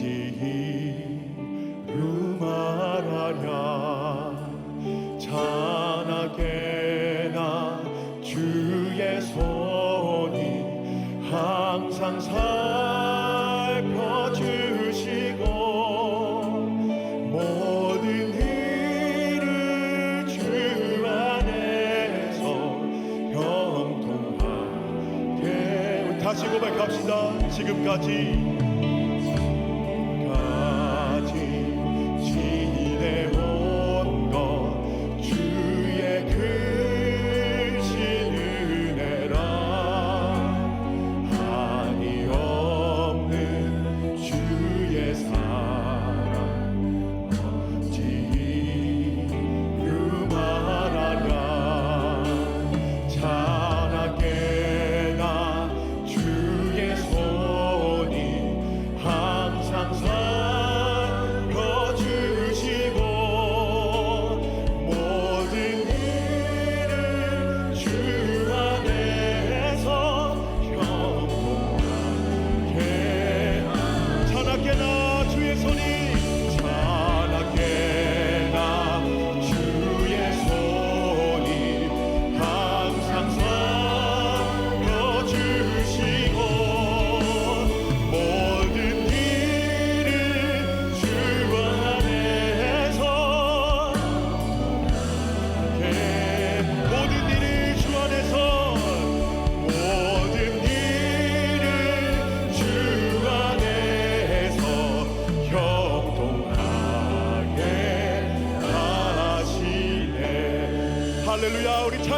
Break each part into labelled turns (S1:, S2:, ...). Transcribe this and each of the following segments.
S1: 어찌이루 말하랴. 자나게나 주의 손이 항상 살펴주시고 모든 일을 주 안에서 형통하게. 다시 고백합시다. 지금까지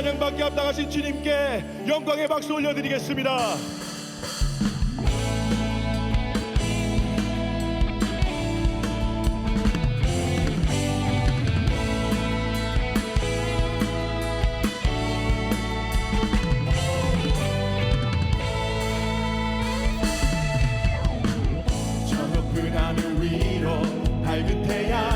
S1: 찬양밖에 앞당하신 주님께 영광의 박수 올려드리겠습니다. 저 높은 하늘 위로 밝은 태양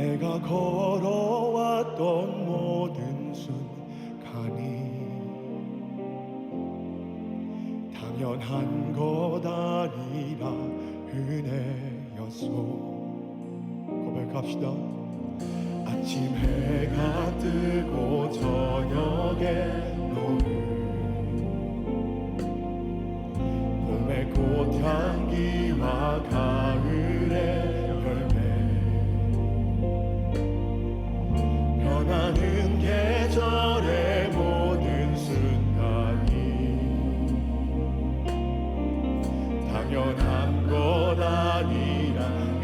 S1: 내가 걸어왔던 모든 순간이 당연한 것 아니라 은혜였소. 고백합시다. 아침 해가 뜨고 저녁에 당연한 것 아니라